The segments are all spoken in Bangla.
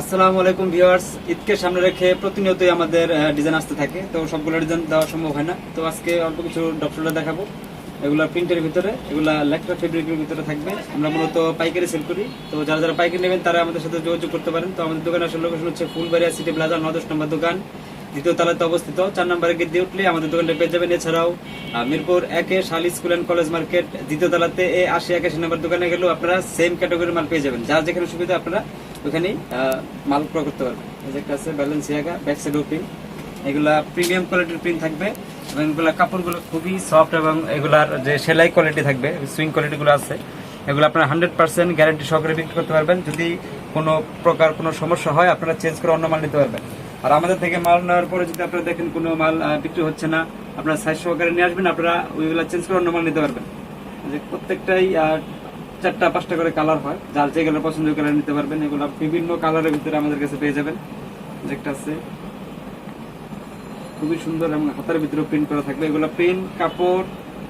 আসসালামু আলাইকুম ভিউয়ার্স, ঈদকে সামনে রেখে প্রতিনিয়তই আমাদের ডিজাইন আসতে থাকে। তো সবগুলো ডিজাইন দেওয়া সম্ভব হয় না। তো আজকে অল্প কিছু ডক্টরটা দেখাবো। এগুলা প্রিন্টের ভিতরে, এগুলা লেকটা ফেব্রিকের ভিতরে থাকবে। আমরা মূলত পাইকারি সেল করি। তো যারা যারা পাইকারি নেবেন, তারা আমাদের সাথে যোগাযোগ করতে পারেন। তো আমাদের দোকানে আসলে লোকেশন হচ্ছে ফুলবাড়িয়া সিটি প্লাজা নদশ নম্বর দোকান। দ্বিতীয় তলাতে অবস্থিত, চার নম্বরে গেট দিয়ে উঠলে আমাদের দোকানটা পেয়ে যাবেন। এছাড়াও মিরপুর একে শালি স্কুল অ্যান্ড কলেজ মার্কেট, দ্বিতীয় তলাতে এ আশি একাশি নম্বর দোকানে গেলেও আপনারা সেম ক্যাটাগরির মাল পেয়ে যাবেন। যার যেখানে সুবিধা আপনারা ওখানেই মাল ক্রয় করতে পারবেন। যে একটা আছে ব্যালেন্সিয়াগা ব্যাক সাইড ওপিং এগুলা প্রিমিয়াম কোয়ালিটির প্রিন্ট থাকবে এবং এগুলা কাপড়গুলো খুবই সফট এবং এগুলার যে সেলাই কোয়ালিটি থাকবে সুইং কোয়ালিটিগুলো আছে, এগুলো আপনারা হান্ড্রেড পার্সেন্ট গ্যারান্টি সহকারে বিক্রি করতে পারবেন। যদি কোনো প্রকার কোনো সমস্যা হয়, আপনারা চেঞ্জ করে অন্য মাল নিতে পারবেন। আর আমাদের থেকে মাল নেওয়ার পরে যদি আপনারা দেখেন কোনো মাল বিক্রি হচ্ছে না, আপনারা সাইজ সহকারে নিয়ে আসবেন, আপনারা ওইগুলো চেঞ্জ করে অন্য মাল নিতে পারবেন। যে প্রত্যেকটাই চারটা পাঁচটা করে কালার হয়। যার যে কালার পছন্দ কালার নিতে পারবেন। এগুলো বিভিন্ন কালারের ভিতরে আমাদের কাছে পেয়ে যাবেন। যে একটা আছে। খুবই সুন্দর এবং হাতের ভিতরে প্রিন্ট করা থাকবে। এগুলো প্রিন্ট কাপড়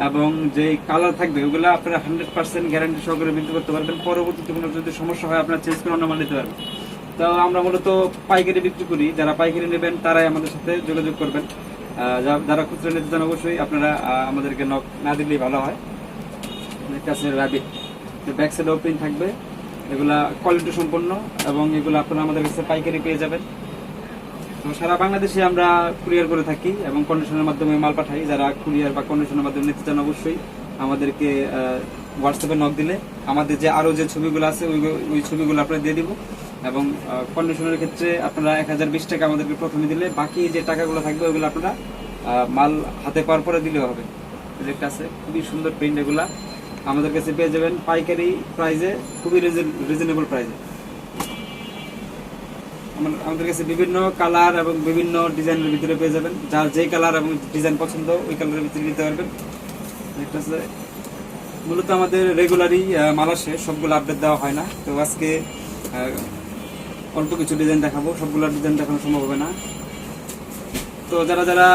এবং যে কালার থাকবে ওগুলো আপনারা হান্ড্রেড পার্সেন্ট গ্যারান্টি সহকারে বিক্রি করতে পারবেন। পরবর্তীতে কোনো যদি সমস্যা হয়, আপনারা চেঞ্জ করে অন্য মাল নিতে পারবেন। তো আমরা মূলত পাইকারি বিক্রি করি। যারা পাইকারি নেবেন, তারাই আমাদের সাথে যোগাযোগ করবেন। যারা খুচরা নিতে চান অবশ্যই আপনারা আমাদেরকে নক না দিলেই ভালো হয়। কাছে রাবিট ব্যাক সাইড ওপেন থাকবে। এগুলা কোয়ালিটি সম্পন্ন এবং এগুলো আপনারা আমাদের কাছে পাইকারি পেয়ে যাবেন। তো সারা বাংলাদেশে আমরা কুরিয়ার করে থাকি এবং কন্ডিশনের মাধ্যমে মাল পাঠাই। যারা কুরিয়ার বা কন্ডিশনের মাধ্যমে নিতে চান অবশ্যই আমাদেরকে হোয়াটসঅ্যাপে নক দিলে আমাদের যে আরও যে ছবিগুলো আছে, ওই ওই ছবিগুলো আপনারা দিয়ে দিব। এবং কন্ডিশনের ক্ষেত্রে আপনারা এক হাজার বিশ টাকা আমাদেরকে প্রথমে দিলে বাকি যে টাকাগুলো থাকবে ওইগুলো আপনারা মাল হাতে পাওয়ার পরে দিলেও হবে। একটা আছে, খুবই সুন্দর প্রিন্ট এগুলা। আমাদের কাছে পেয়ে যাবেন পাইকারি প্রাইজে খুবই রিজনেবল প্রাইজে আমাদের কাছে বিভিন্ন কালার এবং বিভিন্ন ডিজাইনের ভিতরে পেয়ে যাবেন। যার যে কালার এবং ডিজাইন পছন্দ, ওই কালারের ভিতরে নিতে পারবেন। একটা আছে। মূলত আমাদের রেগুলারই মাল আসে, সবগুলো আপডেট দেওয়া হয় না। তো আজকে অল্প কিছু ডিজাইন দেখাবো। সবগুলো ডিজাইন দেখানো সম্ভব হবে না। তো যারা যারা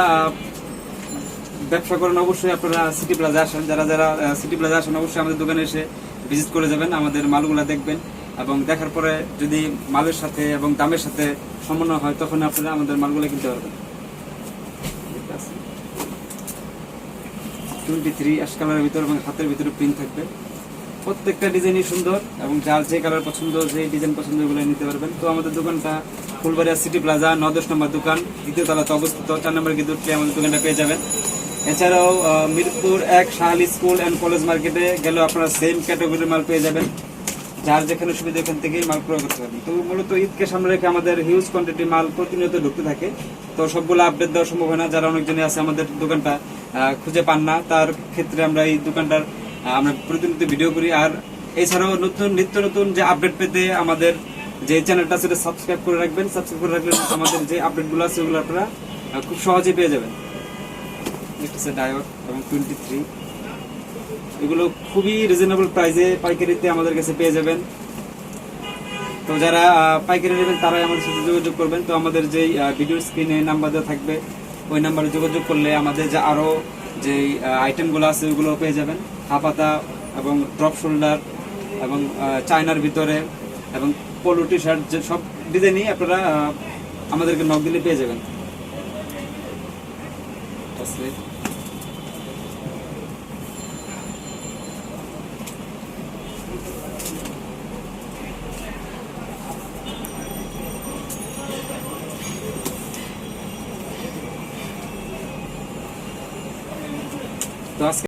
ব্যবসা করেন, অবশ্যই আপনারা সিটি প্লাজা আসেন। যারা যারা সিটি প্লাজা আসেন, অবশ্যই আমাদের দোকানে এসে ভিজিট করে যাবেন। আমাদের মালগুলো দেখবেন এবং দেখার পরে যদি মালের সাথে এবং দামের সাথে সমন্বয় হয়, তখন আপনারা আমাদের মালগুলো কিনতে পারবেন। টোয়েন্টি থ্রি অ্যাশ কালারের ভিতরে এবং হাতের ভিতরে প্রিন্ট থাকবে। প্রত্যেকটা ডিজাইনই সুন্দর এবং যার যে কালার পছন্দ যে ডিজাইন পছন্দ ওগুলো নিতে পারবেন। তো আমাদের দোকানটা ফুলবাড়িয়া সিটি প্লাজা নদশ নম্বর দোকান, দ্বিতীয় তলাতে অবস্থিত। চার নম্বর গিয়ে উঠলে আমাদের দোকানটা পেয়ে যাবেন। এছাড়াও মিরপুর এক শাহালি স্কুল অ্যান্ড কলেজ মার্কেটে গেলেও আপনারা সেম ক্যাটাগরির মাল পেয়ে যাবেন। যার যেখানে সুবিধা এখান থেকেই মাল ক্রয় করতে পারবেন। তো মূলত ঈদকে সামনে রেখে আমাদের হিউজ কোয়ান্টিটি মাল প্রতিনিয়ত ঢুকতে থাকে। তো সবগুলো আপডেট দেওয়া সম্ভব হয় না যারা অনেকজনই আছে আমাদের দোকানটা খুঁজে পান না, তার ক্ষেত্রে আমরা এই দোকানটার আমরা প্রতিনিয়ত ভিডিও করি। আর এছাড়াও নতুন, নিত্য নতুন যে আপডেট পেতে আমাদের যে চ্যানেলটা সেটা সাবস্ক্রাইব করে রাখবেন। সাবস্ক্রাইব করে রাখলে আমাদের যে আপডেটগুলো আছে, ওগুলো আপনারা খুব সহজে পেয়ে যাবেন। ডায়োড এবং টোয়েন্টি থ্রি এগুলো খুবই রিজনেবল প্রাইসে পাইকারিতে আমাদের কাছে পেয়ে যাবেন। তো যারা পাইকারি নেবেন, তারাই আমাদের সাথে যোগাযোগ করবেন। তো আমাদের যেই ভিডিও স্ক্রিনে নাম্বার দেওয়া থাকবে, ওই নাম্বারে যোগাযোগ করলে আমাদের যে আরও যে আইটেমগুলো আছে ওগুলো পেয়ে যাবেন। হাফাতা এবং ড্রপ শোল্ডার এবং চায়নার ভিতরে এবং পোলো টি শার্ট যে সব ডিজাইনই আপনারা আমাদেরকে নক দিলে পেয়ে যাবেন। আছে। তো আজকে